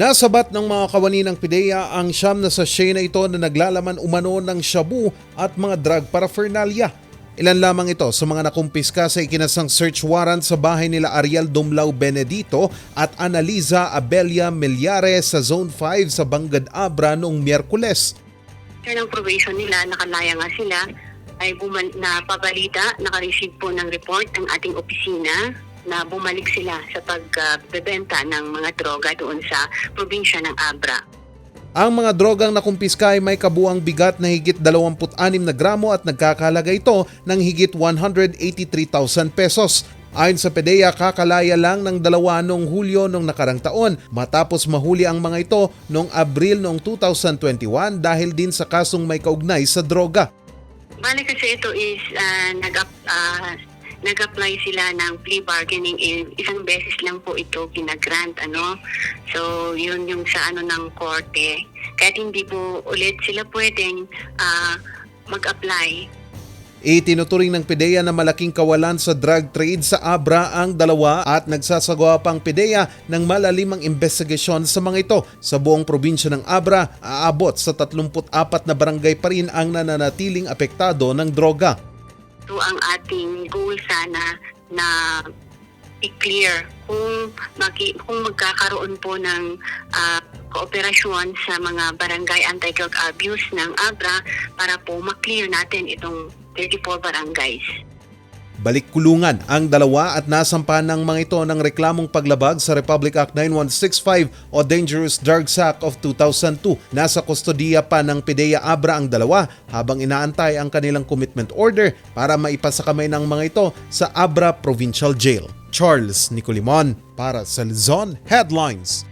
Nasabat ng mga kawani ng PIDEA ang siyam na sachet na ito na naglalaman umano ng shabu at mga drug paraphernalia. Ilan lamang ito sa mga nakumpiska sa ikinasang search warrant sa bahay nila Ariel Dumlao Benedito at Analiza Abelia Millares sa Zone 5 sa Bangad Abra noong Miyerkules. Sir, ng probation nila, nakalaya nga sila, ay bumal- na pabalita, nakareceive po ng report ang ating opisina na bumalik sila sa pagbebenta ng mga droga doon sa probinsya ng Abra. Ang mga drogang nakumpiska ay may kabuang bigat na higit 26 na gramo at nagkakalaga ito ng higit 183,000 pesos. Ayon sa PDEA, kakalaya lang ng dalawa noong Hulyo noong nakarang taon matapos mahuli ang mga ito noong Abril noong 2021 dahil din sa kasong may kaugnay sa droga. Bali kasi ito is ah, nag-up, ah, nag-apply sila ng plea bargaining eh, isang beses lang po ito ginagrant ano so yun yung sa ano ng korte kahit hindi po ulit sila pwedeng ah, mag-apply Itinuturing ng PIDEA na malaking kawalan sa drug trade sa Abra ang dalawa at nagsasagawa pang PIDEA ng malalimang investigasyon sa mga ito. Sa buong probinsya ng Abra, aabot sa 34 na barangay pa rin ang nananatiling apektado ng droga. So ang ating goal sana na i-clear kung, magi, kung magkakaroon po ng ah, kooperasyon sa mga barangay anti-drug abuse ng ABRA para po maklear natin itong 34 barangays. Balik kulungan ang dalawa at nasampa ng mga ito ng reklamong paglabag sa Republic Act 9165 o Dangerous Drugs Act of 2002. Nasa kustodiya pa ng PIDEA Abra ang dalawa habang inaantay ang kanilang commitment order para maipasa kamay ng mga ito sa Abra Provincial Jail. Charles Nicolimon para sa Luzon Headlines.